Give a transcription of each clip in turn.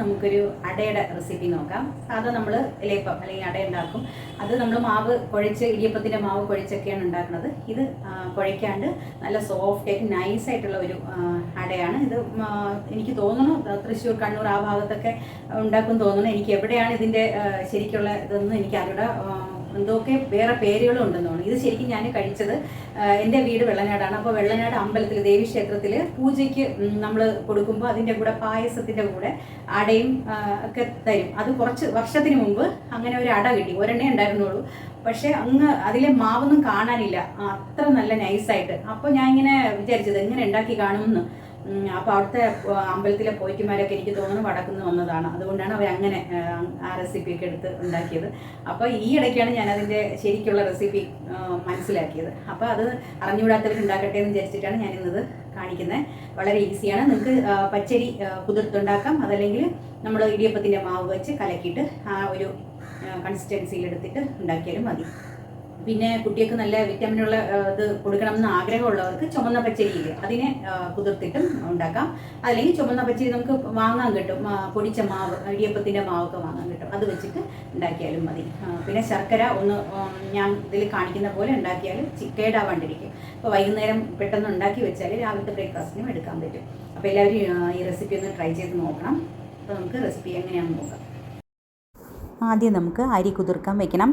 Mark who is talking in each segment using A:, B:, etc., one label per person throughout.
A: നമുക്കൊരു അടയുടെ റെസിപ്പി നോക്കാം. സാധാ നമ്മൾ ലേപ്പം അല്ലെങ്കിൽ അട ഉണ്ടാക്കും. അത് നമ്മൾ മാവ് കുഴച്ച് ഇടിയപ്പത്തിന്റെ മാവ് കുഴച്ചൊക്കെയാണ് ഉണ്ടാക്കുന്നത്. ഇത് കുഴയ്ക്കാണ്ട് നല്ല സോഫ്റ്റ് ആയിട്ട് നൈസ് ആയിട്ടുള്ള ഒരു അടയാണ്. ഇത് എനിക്ക് തോന്നുന്നു തൃശ്ശൂർ കണ്ണൂർ ആ ഭാഗത്തൊക്കെ ഉണ്ടാക്കും തോന്നുന്നു. എനിക്ക് എവിടെയാണ് ഇതിന്റെ ശരിക്കുള്ള ഇതൊന്നും എനിക്ക് അറിയുടെ എന്തൊക്കെ വേറെ പേരുകളും ഉണ്ടെന്നാണ് ഇത് ശരിക്കും ഞാൻ കഴിച്ചത് എന്റെ വീട് വെള്ളനാടാണ്. അപ്പോൾ വെള്ളനാട് അമ്പലത്തിൽ ദേവി ക്ഷേത്രത്തിൽ പൂജയ്ക്ക് നമ്മൾ കൊടുക്കുമ്പോൾ അതിന്റെ കൂടെ പായസത്തിന്റെ കൂടെ അടയും ഒക്കെ തരും. അത് കുറച്ച് വർഷത്തിന് മുമ്പ് അങ്ങനെ ഒരു അട കിട്ടി. ഒരെണ്ണേ ഉണ്ടായിരുന്നുള്ളൂ. പക്ഷേ അങ്ങ് അതിലെ മാവൊന്നും കാണാനില്ല. അത്ര നല്ല നൈസായിട്ട്. അപ്പോൾ ഞാൻ ഇങ്ങനെ വിചാരിച്ചത് എങ്ങനെ ഉണ്ടാക്കി കാണുമെന്ന്. അപ്പോൾ അവിടുത്തെ അമ്പലത്തിലെ പോയിക്കുമാരൊക്കെ എനിക്ക് തോന്നുന്നു വടക്കുന്ന് വന്നതാണ്. അതുകൊണ്ടാണ് അവർ അങ്ങനെ ആ, റെസിപ്പി റെസിപ്പിയൊക്കെ എടുത്ത് ഉണ്ടാക്കിയത്. അപ്പോൾ ഈ ഇടയ്ക്കാണ് ഞാൻ അതിന്റെ ശരിക്കുള്ള റെസിപ്പി മനസ്സിലാക്കിയത്. അപ്പോൾ അത് അറിഞ്ഞുകൂടാത്തവർ ഉണ്ടാക്കട്ടെ എന്ന് വിചാരിച്ചിട്ടാണ് ഞാൻ ഇന്നത് കാണിക്കുന്നത് വളരെ ഈസിയാണ്. നിങ്ങൾക്ക് പച്ചരി കുതിർത്തുണ്ടാക്കാം. അതല്ലെങ്കിൽ നമ്മൾ ഇടിയപ്പത്തിന്റെ മാവ് വെച്ച് കലക്കിയിട്ട് ആ ഒരു കൺസിസ്റ്റൻസിയിൽ എടുത്തിട്ട് ഉണ്ടാക്കിയാലും മതി. പിന്നെ കുട്ടികൾക്ക് നല്ല വിറ്റാമിനുള്ള ഇത് കൊടുക്കണമെന്ന് ആഗ്രഹമുള്ളവർക്ക് ചുമന്ന പച്ചരി അതിനെ കുതിർത്തിട്ടും ഉണ്ടാക്കാം. അല്ലെങ്കിൽ ചുമന്ന പച്ചരി നമുക്ക് വാങ്ങാൻ കിട്ടും പൊടിച്ച മാവ് ഇടിയപ്പത്തിന്റെ മാവൊക്കെ വാങ്ങാൻ കിട്ടും. അത് വെച്ചിട്ട് ഉണ്ടാക്കിയാലും മതി. പിന്നെ ശർക്കര ഒന്ന് ഞാൻ ഇതിൽ കാണിക്കുന്ന പോലെ ഉണ്ടാക്കിയാൽ ചിക്കേടാവാണ്ടിരിക്കും അപ്പോൾ വൈകുന്നേരം പെട്ടെന്ന് ഉണ്ടാക്കി വെച്ചാൽ രാവിലത്തെ ബ്രേക്ക്ഫാസ്റ്റിനും എടുക്കാൻ പറ്റും. അപ്പോൾ എല്ലാവരും ഈ റെസിപ്പി ഒന്ന് ട്രൈ ചെയ്ത് നോക്കണം. അപ്പോൾ നമുക്ക് റെസിപ്പി എങ്ങനെയാണെന്ന് നോക്കാം.
B: ആദ്യം നമുക്ക് അരി കുതിർക്കാൻ വെക്കണം.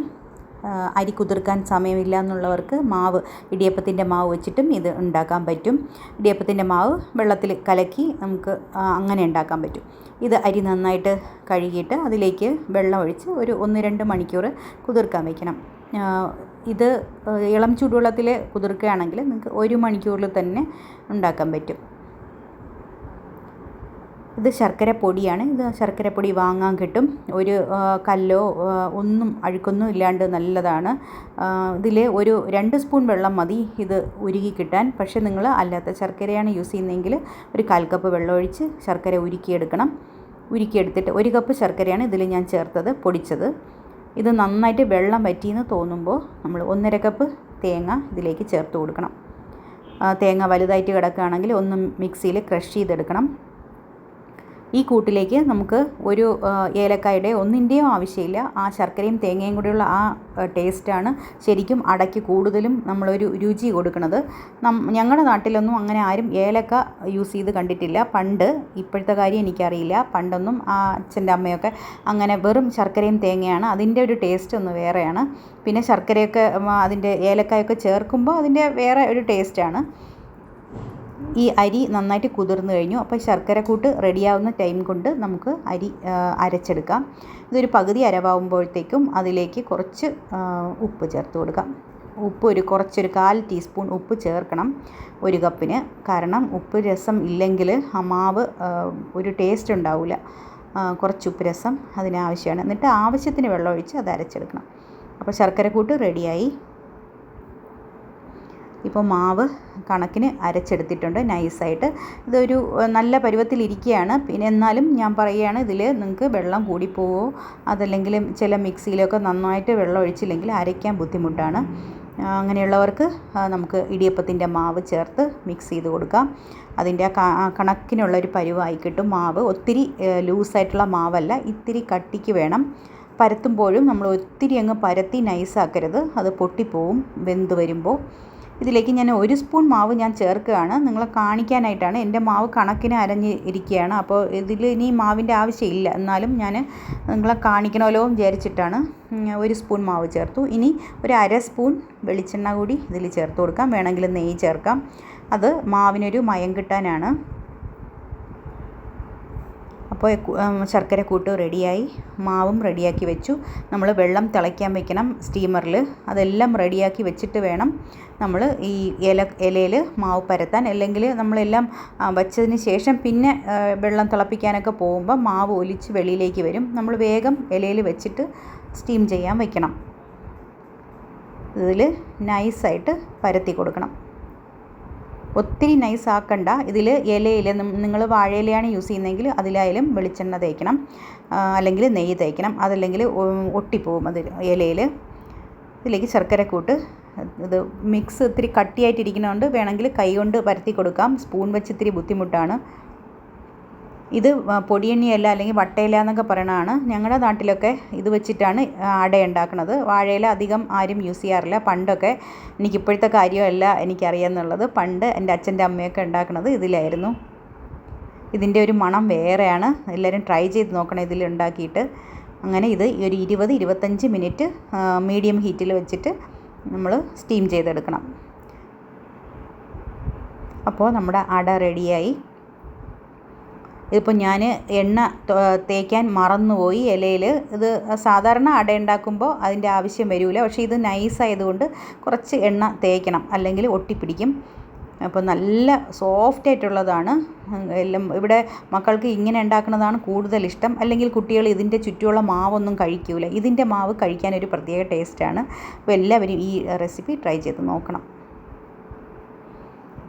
B: അരി കുതിർക്കാൻ സമയമില്ല എന്നുള്ളവർക്ക് മാവ് ഇടിയപ്പത്തിന്റെ മാവ് വെച്ചിട്ടും ഇത് ഉണ്ടാക്കാൻ പറ്റും. ഇടിയപ്പത്തിന്റെ മാവ് വെള്ളത്തിൽ കലക്കി നമുക്ക് അങ്ങനെ ഉണ്ടാക്കാൻ പറ്റും. ഇത് അരി നന്നായിട്ട് കഴുകിയിട്ട് അതിലേക്ക് വെള്ളം ഒഴിച്ച് ഒരു ഒന്ന് രണ്ട് മണിക്കൂർ കുതിർക്കാൻ വയ്ക്കണം ഇത് ഇളം ചൂടുവെള്ളത്തിൽ കുതിർക്കുകയാണെങ്കിൽ നിങ്ങൾക്ക് ഒരു മണിക്കൂറിൽ തന്നെ ഉണ്ടാക്കാൻ പറ്റും. ഇത് ശർക്കര പൊടിയാണ് ഇത് ശർക്കര പൊടി വാങ്ങാൻ കിട്ടും. ഒരു കല്ലോ ഒന്നും അഴുക്കൊന്നും ഇല്ലാണ്ട് നല്ലതാണ്. ഇതിൽ ഒരു രണ്ട് സ്പൂൺ വെള്ളം മതി ഇത് ഉരുകി കിട്ടാൻ. പക്ഷേ നിങ്ങൾ അല്ലാത്ത ശർക്കരയാണ് യൂസ് ചെയ്യുന്നതെങ്കിൽ ഒരു കാൽ കപ്പ് വെള്ളം ഒഴിച്ച് ശർക്കര ഉരുക്കിയെടുക്കണം. ഉരുക്കിയെടുത്തിട്ട് ഒരു കപ്പ് ശർക്കരയാണ് ഇതിൽ ഞാൻ ചേർത്തത് പൊടിച്ചത്. ഇത് നന്നായിട്ട് വെള്ളം വറ്റിയെന്ന് തോന്നുമ്പോൾ നമ്മൾ ഒന്നര കപ്പ് തേങ്ങ ഇതിലേക്ക് ചേർത്ത് കൊടുക്കണം. തേങ്ങ വലുതായിട്ട് കിടക്കുകയാണെങ്കിൽ ഒന്ന് മിക്സിയിൽ ക്രഷ് ചെയ്തെടുക്കണം. ഈ കൂട്ടിലേക്ക് നമുക്ക് ഒരു ഏലക്കായുടെ ഒന്നിന്റെയും ആവശ്യമില്ല. ആ ശർക്കരയും തേങ്ങയും കൂടെയുള്ള ആ ടേസ്റ്റാണ് ശരിക്കും അടയ്ക്ക് കൂടുതലും നമ്മളൊരു രുചി കൊടുക്കുന്നത്. ഞങ്ങളുടെ നാട്ടിലൊന്നും അങ്ങനെ ആരും ഏലക്ക യൂസ് ചെയ്ത് കണ്ടിട്ടില്ല. പണ്ട് ഇപ്പോഴത്തെ കാര്യം എനിക്കറിയില്ല. പണ്ടൊന്നും ആ അച്ഛന്റെ അമ്മയൊക്കെ അങ്ങനെ വെറും ശർക്കരയും തേങ്ങയാണ്. അതിന്റെ ഒരു ടേസ്റ്റ് ഒന്ന് വേറെയാണ്. പിന്നെ ശർക്കരയൊക്കെ അതിന്റെ ഏലക്കായൊക്കെ ചേർക്കുമ്പോൾ അതിന്റെ വേറെ ഒരു ടേസ്റ്റാണ്. ഈ അരി നന്നായിട്ട് കുതിർന്നു കഴിഞ്ഞു. അപ്പോൾ ശർക്കര കൂട്ട് റെഡിയാവുന്ന ടൈം കൊണ്ട് നമുക്ക് അരി അരച്ചെടുക്കാം. ഇതൊരു പകുതി അരവാകുമ്പോഴത്തേക്കും അതിലേക്ക് കുറച്ച് ഉപ്പ് ചേർത്ത് കൊടുക്കാം. ഉപ്പ് ഒരു കുറച്ചൊരു കാൽ ടീസ്പൂൺ ഉപ്പ് ചേർക്കണം ഒരു കപ്പിന്. കാരണം ഉപ്പ് രസം ഇല്ലെങ്കിൽ ആ മാവ് ഒരു ടേസ്റ്റ് ഉണ്ടാവില്ല. കുറച്ച് ഉപ്പ് രസം അതിനാവശ്യമാണ്. എന്നിട്ട് ആവശ്യത്തിന് വെള്ളം ഒഴിച്ച് അത് അരച്ചെടുക്കണം. അപ്പോൾ ശർക്കര കൂട്ട് റെഡിയായി. ഇപ്പോൾ മാവ് കണക്കിന് അരച്ചെടുത്തിട്ടുണ്ട്. നൈസായിട്ട്. ഇതൊരു നല്ല പരുവത്തിലിരിക്കുകയാണ്. പിന്നെ എന്നാലും ഞാൻ പറയുകയാണ് ഇതിൽ നിങ്ങൾക്ക് വെള്ളം കൂടിപ്പോവോ? അതല്ലെങ്കിൽ ചില മിക്സിയിലൊക്കെ നന്നായിട്ട് വെള്ളം ഒഴിച്ചില്ലെങ്കിൽ അരയ്ക്കാൻ ബുദ്ധിമുട്ടാണ്. അങ്ങനെയുള്ളവർക്ക് നമുക്ക് ഇടിയപ്പത്തിന്റെ മാവ് ചേർത്ത് മിക്സ് ചെയ്ത് കൊടുക്കാം. അതിന്റെ കണക്കിനുള്ളൊരു പരുവായി കിട്ടും മാവ്. ഒത്തിരി ലൂസായിട്ടുള്ള മാവല്ല. ഇത്തിരി കട്ടിക്ക് വേണം. പരത്തുമ്പോഴും നമ്മൾ ഒത്തിരി അങ്ങ് പരത്തി നൈസാക്കരുത്. അത് പൊട്ടിപ്പോവും വെന്ത് വരുമ്പോൾ. ഇതിലേക്ക് ഞാൻ ഒരു സ്പൂൺ മാവ് ഞാൻ ചേർക്കുകയാണ്. നിങ്ങളെ കാണിക്കാനായിട്ടാണ്. എന്റെ മാവ് കണക്കിന് അരഞ്ഞ് ഇരിക്കുകയാണ്. അപ്പോൾ ഇതിൽ ഇനി മാവിന്റെ ആവശ്യമില്ല. എന്നാലും ഞാൻ നിങ്ങളെ കാണിക്കണമല്ലോ വിചാരിച്ചിട്ടാണ് ഒരു സ്പൂൺ മാവ് ചേർത്തു. ഇനി ഒരു അര സ്പൂൺ വെളിച്ചെണ്ണ കൂടി ഇതിൽ ചേർത്ത് കൊടുക്കാം. വേണമെങ്കിൽ നെയ്യ് ചേർക്കാം. അത് മാവിനൊരു മയം കിട്ടാനാണ്. അപ്പോൾ ശർക്കര കൂട്ട് റെഡിയായി. മാവും റെഡിയാക്കി വെച്ചു. നമ്മൾ വെള്ളം തിളയ്ക്കാൻ വെക്കണം സ്റ്റീമറിൽ. അതെല്ലാം റെഡിയാക്കി വെച്ചിട്ട് വേണം നമ്മൾ ഈ ഇല ഇലയിൽ മാവ് പരത്താൻ. അല്ലെങ്കിൽ നമ്മളെല്ലാം വച്ചതിന് ശേഷം പിന്നെ വെള്ളം തിളപ്പിക്കാനൊക്കെ പോകുമ്പോൾ മാവ് ഒലിച്ച് വെളിയിലേക്ക് വരും. നമ്മൾ വേഗം ഇലയിൽ വെച്ചിട്ട് സ്റ്റീം ചെയ്യാൻ വെക്കണം. ഇതിൽ നൈസായിട്ട് പരത്തി കൊടുക്കണം. ഒത്തിരി നൈസ് ആക്കണ്ട. ഇതിൽ ഇലയിൽ നിങ്ങൾ വാഴയിലയാണ് യൂസ് ചെയ്യുന്നതെങ്കിൽ അതിലായാലും വെളിച്ചെണ്ണ തേക്കണം. അല്ലെങ്കിൽ നെയ്യ് തേക്കണം. അതല്ലെങ്കിൽ ഒട്ടിപ്പോവും അത് ഇലയിൽ ഇതിലേക്ക് ശർക്കര കൂട്ട്. ഇത് മിക്സ് ഇത്തിരി കട്ടിയായിട്ടിരിക്കുന്നതുകൊണ്ട് വേണമെങ്കിൽ കൈ കൊണ്ട് പരത്തി കൊടുക്കാം. സ്പൂൺ വെച്ച് ഇത്തിരി ബുദ്ധിമുട്ടാണ്. ഇത് പൊടിയെണ്ണിയല്ല അല്ലെങ്കിൽ വട്ടയില എന്നൊക്കെ പറയണതാണ്. ഞങ്ങളുടെ നാട്ടിലൊക്കെ ഇത് വെച്ചിട്ടാണ് അട ഉണ്ടാക്കുന്നത് വാഴയില അധികം ആരും യൂസ് ചെയ്യാറില്ല. പണ്ടൊക്കെ എനിക്ക് ഇപ്പോഴത്തെ കാര്യമല്ല എനിക്കറിയാമെന്നുള്ളത് പണ്ട് എന്റെ അച്ഛന്റെ അമ്മയൊക്കെ ഉണ്ടാക്കുന്നത് ഇതിലായിരുന്നു. ഇതിന്റെ ഒരു മണം വേറെയാണ്. എല്ലാവരും ട്രൈ ചെയ്ത് നോക്കണം ഇതിൽ ഉണ്ടാക്കിയിട്ട്. അങ്ങനെ ഇത് ഒരു ഇരുപത് ഇരുപത്തഞ്ച് മിനിറ്റ് മീഡിയം ഹീറ്റിൽ വെച്ചിട്ട് നമ്മൾ സ്റ്റീം ചെയ്തെടുക്കണം. അപ്പോൾ നമ്മുടെ അട റെഡിയായി. ഇതിപ്പോൾ ഞാൻ എണ്ണ തേക്കാൻ മറന്നുപോയി ഇലയിൽ ഇത് സാധാരണ അട ഉണ്ടാക്കുമ്പോൾ അതിന്റെ ആവശ്യം വരില്ല പക്ഷേ ഇത് നൈസ് ആയതുകൊണ്ട് കുറച്ച് എണ്ണ തേക്കണം. അല്ലെങ്കിൽ ഒട്ടിപ്പിടിക്കും. അപ്പോൾ നല്ല സോഫ്റ്റ് ആയിട്ടുള്ളതാണ്. എല്ലാം ഇവിടെ മക്കൾക്ക് ഇങ്ങനെ ഉണ്ടാക്കുന്നതാണ് കൂടുതൽ ഇഷ്ടം. അല്ലെങ്കിൽ കുട്ടികൾ ഇതിന്റെ ചുറ്റുമുള്ള മാവൊന്നും കഴിക്കൂല. ഇതിന്റെ മാവ് കഴിക്കാൻ ഒരു പ്രത്യേക ടേസ്റ്റാണ് അപ്പോൾ എല്ലാവരും ഈ റെസിപ്പി ട്രൈ ചെയ്ത് നോക്കണം.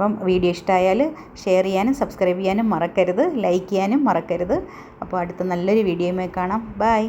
B: അപ്പം വീഡിയോ ഇഷ്ടമായാൽ ഷെയർ ചെയ്യാനും സബ്സ്ക്രൈബ് ചെയ്യാനും മറക്കരുത് ലൈക്ക് ചെയ്യാനും മറക്കരുത്. അപ്പോൾ അടുത്ത നല്ലൊരു വീഡിയോയുമായി കാണാം. ബൈ.